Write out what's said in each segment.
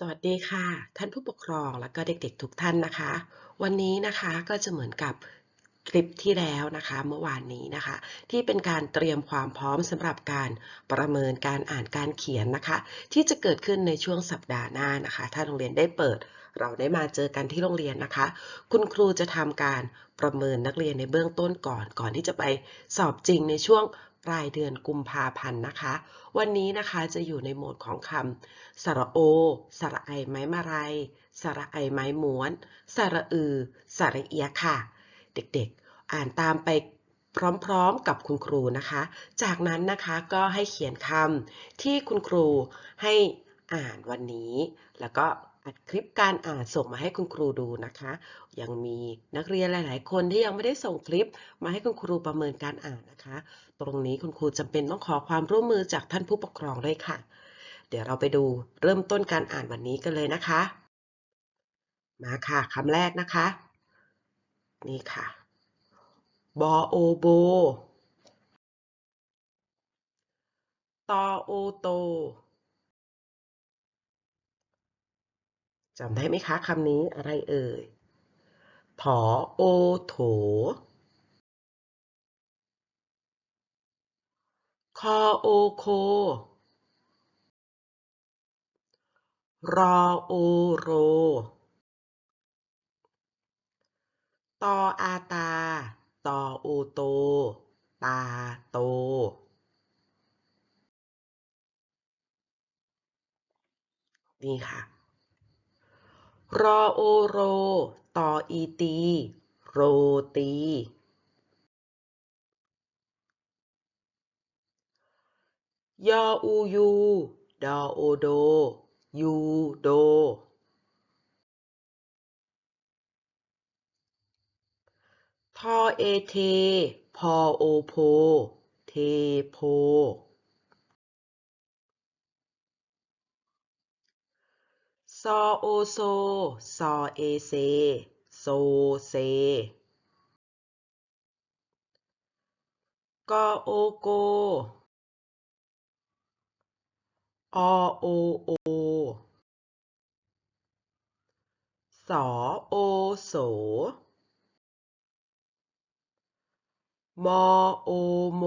สวัสดีค่ะ ท่านผู้ปกครองและก็เด็กๆ ทุกท่านนะคะ วันนี้นะคะก็จะเหมือนกับคลิปที่แล้วนะคะเมื่อวานนี้นะคะ ที่เป็นการเตรียมความพร้อมสำหรับการประเมินการอ่านการเขียนนะคะ ที่จะเกิดขึ้นในช่วงสัปดาห์หน้านะคะ ถ้าโรงเรียนได้เปิดเราได้มาเจอกันที่โรงเรียนนะคะ คุณครูจะทำการประเมินนักเรียนในเบื้องต้นก่อน ก่อนที่จะไปสอบจริงในช่วง ปลายเดือนกุมภาพันธ์นะคะ วันนี้นะคะจะอยู่ในโหมดของคำสระโอ สระไอไม้มาลัยสระไอไม้ม้วน สระอือ สระเอียค่ะ เด็กๆ อ่านตามไปพร้อมๆกับคุณครูนะคะ จากนั้นนะคะก็ให้เขียนคำที่คุณครูให้อ่านวันนี้ แล้วก็ อัดคลิปการอ่านส่งมาให้คุณครูดูนะคะ ยังมีนักเรียนหลาย ๆ คนที่ยังไม่ได้ส่งคลิปมาให้คุณครูประเมินการอ่านนะคะ ตรงนี้คุณครูจำเป็นต้องขอความร่วมมือจากท่านผู้ปกครองด้วยค่ะ เดี๋ยวเราไปดูเริ่มต้นการอ่านวันนี้กันเลยนะคะ มาค่ะคำแรกนะคะ นี่ค่ะบอโอโบตอโอโต จำได้ไหมคะคำนี้อะไรเอ่ยผอโอโถ คอโอโค รอโอโร ตออาตา ตอโอโต ตาโตนี่ค่ะ รอโอโร ต่ออีตี โรตี ยออูยู ดอโอโด ยูโด ทอเอเท พอโอโพ เทโพ ซอโอโซ ซอเอเซ โซเซ กอโอโก อโอโอ สอโอโส มอโอโม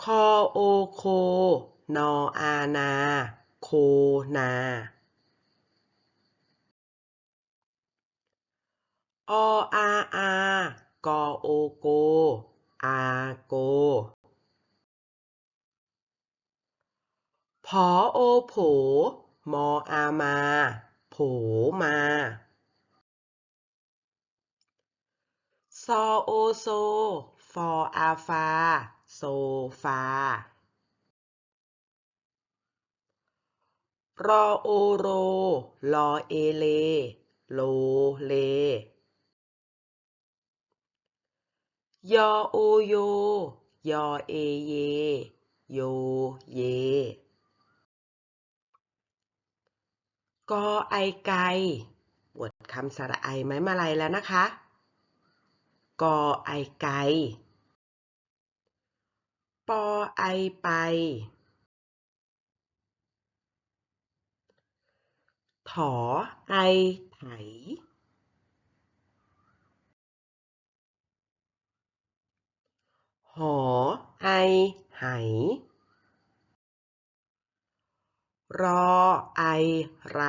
คอโอโค นออานา โคนา ออาอา กอโอโก อาโกผอโอโผ มออามา โผมาซอโอโซ ฟออาฟา โซฟา รอโอโร ลอเอเล โลเล ยอโอโย ยอเอเย โยเย กอไอไกบทคำสระไอไม้มาลัยแล้วนะคะ กอไอไกปอไอไป ถอไอไถหอไอไหรอไอไร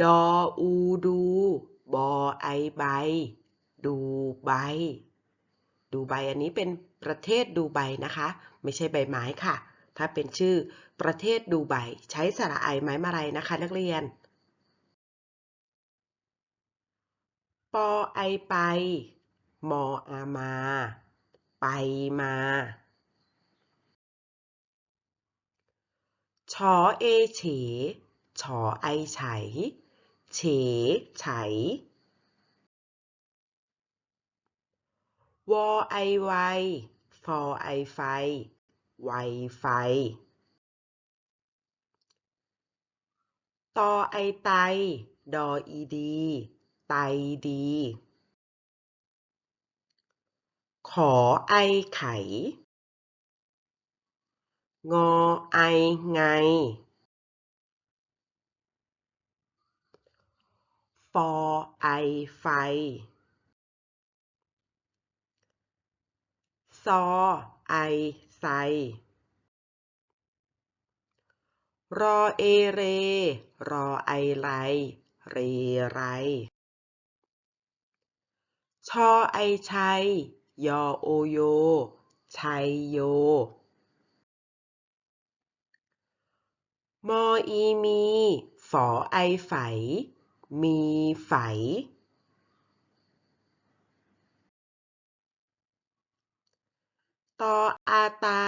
ดออูดู บอไอใบ ดูใบ ดูใบอันนี้เป็นประเทศดูใบนะคะ ไม่ใช่ใบไม้ค่ะ ถ้าเป็นชื่อประเทศดูใบใช้สระไอไม้มาลัยนะคะนักเรียน ปอไอไป มออามา ไปมา ชอเอเฉ ชอไอไฉ เฉไฉวอไอไวฟอไอไฟ ไวไฟ ตอไอไต ดออีดี ไตดี ขอไอไข งอไอไง ฟอไอไฟซอไอ ไซ รอเอเร รอไอไร เรไร ชอไอชัย ยอโอโย ชัยโย มออีมี ฝอไอไฝ มีไฝ ตออาตา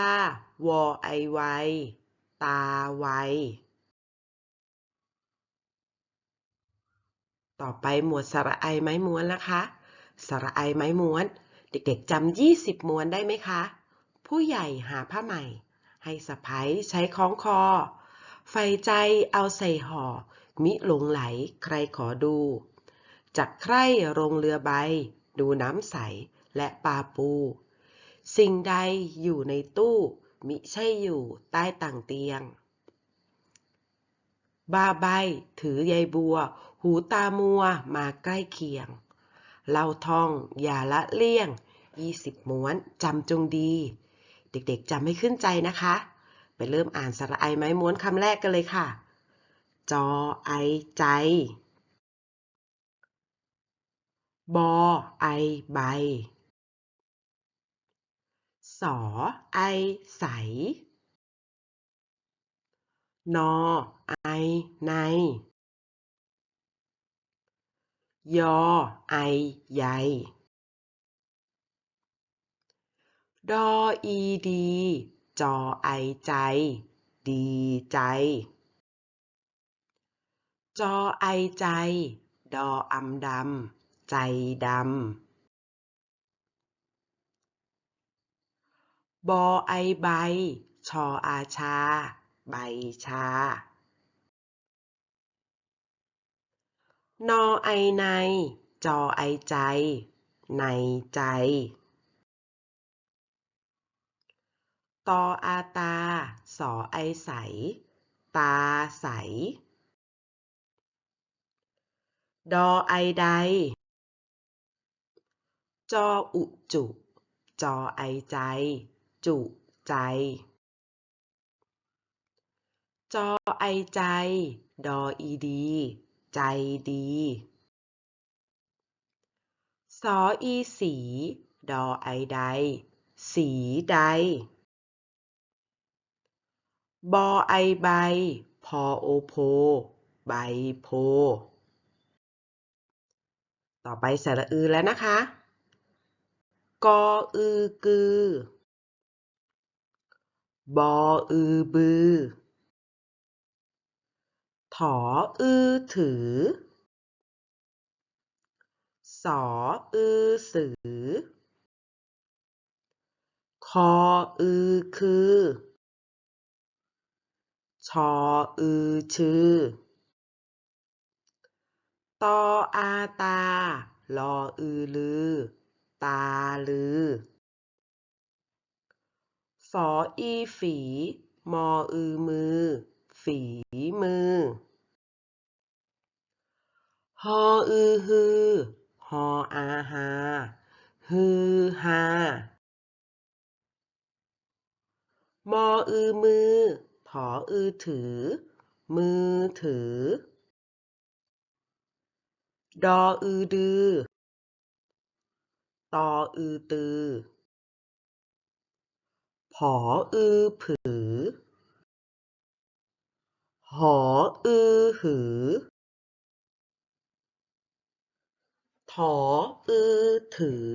วอไอไว ตาไว ต่อไปหมวดสระไอไม้ม้วนนะคะ สระไอไม้ม้วน เด็กๆจำ20ม้วนได้ไหมคะ ผู้ใหญ่หาผ้าใหม่ ให้สะพ้ายใช้คล้องคอ ไฟใจเอาใส่ห่อ มิหลงไหลใครขอดูจักใคร่ลงเรือใบ ดูน้ำใสและปลาปู สิ่งใดอยู่ในตู้มิใช่อยู่ใต้ต่างเตียง บาใบถือใยบัว หูตามัวมาใกล้เคียงเล่าท่องอย่าละเลี่ยง 20 ม้วนจำจงดี เด็กๆจำให้ขึ้นใจนะคะ ไปเริ่มอ่านสระไอไม้ม้วนคำแรกกันเลยค่ะ จอไอใจบอไอใบ สอไอใส นอไอใน ยอไอใยดออีดี จอไอใจ ดีใจ จอไอใจ ดออำดำ ใจดำ บอไอใบ ชออาชา ใบชา นอไอใน จอไอใจ ในใจ ตออาตา สอไอใส ตาใส ดอไอใด จออุจุ จอไอใจ จุใจ จอไอใจ ดออีดี ใจดี สออีสี ดอไอใด สีใด บอไอใบ พอโอโพ ใบโพ ต่อไปสระอือแล้วนะคะกออือ กือ บออือบือ ถออือถือ สออือสือ คออือคือ ชออือชื่อ ตออาตา ลออือลือ ตาลือ ฝออีฝี มออือมือ ฝีมือ ฮออือฮือ ฮออาฮาฮือฮามออือมือ ถออือถือ มือถือ ดออือดือ ตออือตือ ผออือผือ หออือหือ ถออือถือ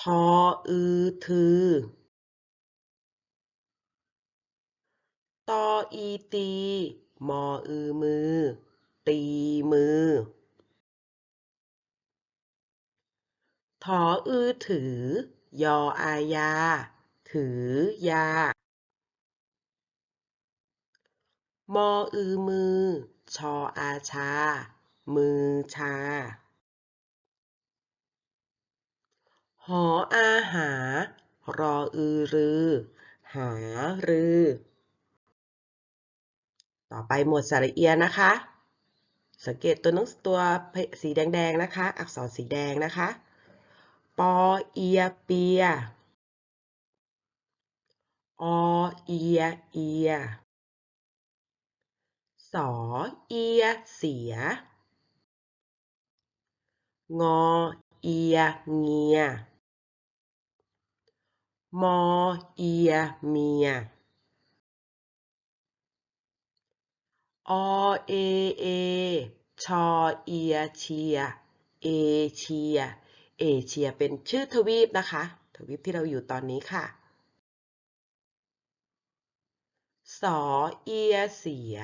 ทออือถือ ตออีตี มออือมือ ตีมือถออือถือ ยออายา ถือยา มออือมือ ชออาชา มือชา หออาหา รออือรือ หารือ ต่อไปหมวดสระเอียนะคะ สังเกตตัวนังตัวสีแดงๆนะคะ อักษรสีแดงนะคะ ปอเอียเปีย อเอียเอีย สอเอียเสีย งอเอียเงีย มอเอียเมีย อเอเอ ชอเอียเชีย เอเชีย เอเชียเป็นชื่อทวีปนะคะ ทวีปที่เราอยู่ตอนนี้ค่ะ สอเอียเสีย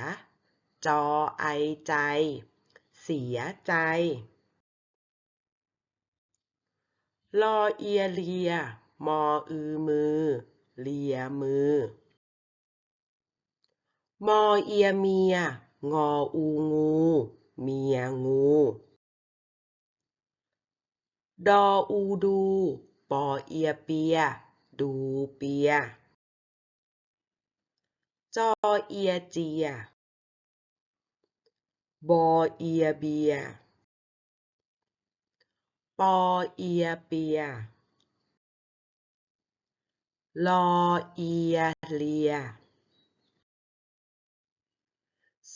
จอไอใจ เสียใจลอเอียเลีย มออือมือ เลียมือ มอเอียเมีย งออูงู เมียงู ดออูดู ปอเอียเปีย ดูเปีย จอเอียเจีย บอเอียเบีย ปอเอียเปีย ลอเอียเลีย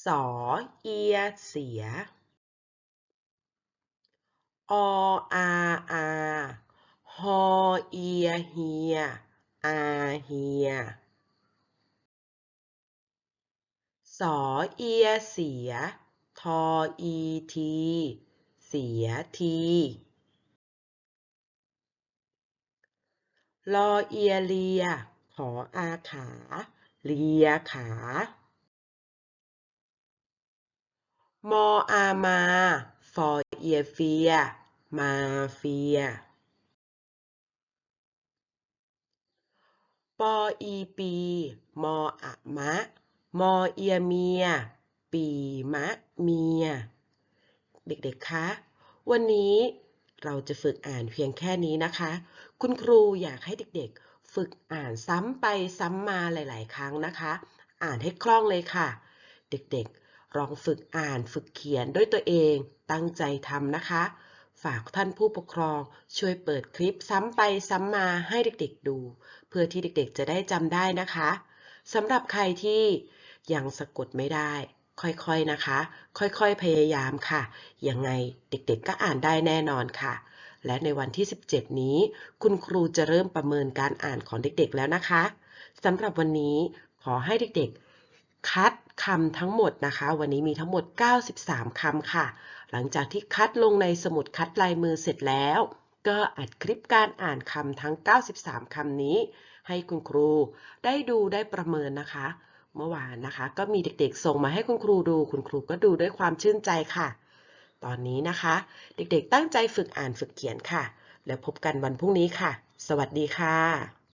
สอเอียเสีย ออาอาฮอเอียเฮีย อาเฮีย สอเอียเสีย ทออีที เสียทีลอเอียเลีย ขออาขา เลียขา มออามาฟอ เอียเฟีย มาเฟีย ปออีปี มออะมะ มอเอียเมีย ปีมะเมีย เด็กๆ คะ วันนี้เราจะฝึกอ่านเพียงแค่นี้นะคะ คุณครูอยากให้เด็กๆ ฝึกอ่านซ้ำไปซ้ำมาหลาย ๆ ครั้งนะคะ อ่านให้คล่องเลยค่ะ เด็กๆ ลองฝึกอ่านฝึกเขียนด้วยตัวเองตั้งใจทำนะคะ ฝากท่านผู้ปกครองช่วยเปิดคลิปซ้ำไปซ้ำมาให้เด็กๆดู เพื่อที่เด็กๆจะได้จำได้นะคะสำหรับใครที่ยังสะกดไม่ได้ ค่อยๆนะคะ ค่อยๆพยายามค่ะ ยังไงเด็กๆก็อ่านได้แน่นอนค่ะ และในวันที่ 17 นี้ คุณครูจะเริ่มประเมินการอ่านของเด็กๆแล้วนะคะสำหรับวันนี้ขอให้เด็กๆ คัด คำทั้งหมดนะคะ วันนี้มีทั้งหมด 93 คำค่ะ หลังจากที่คัดลงในสมุดคัดลายมือเสร็จแล้ว ก็อัดคลิปการอ่านคำทั้ง 93 คำนี้ ให้คุณครูได้ดูได้ประเมินนะคะ เมื่อวานนะคะ ก็มีเด็กๆ ส่งมาให้คุณครูดู คุณครูก็ดูด้วยความชื่นใจค่ะ ตอนนี้นะคะ เด็กๆ ตั้งใจฝึกอ่านฝึกเขียนค่ะ แล้วพบกันวันพรุ่งนี้ค่ะ สวัสดีค่ะ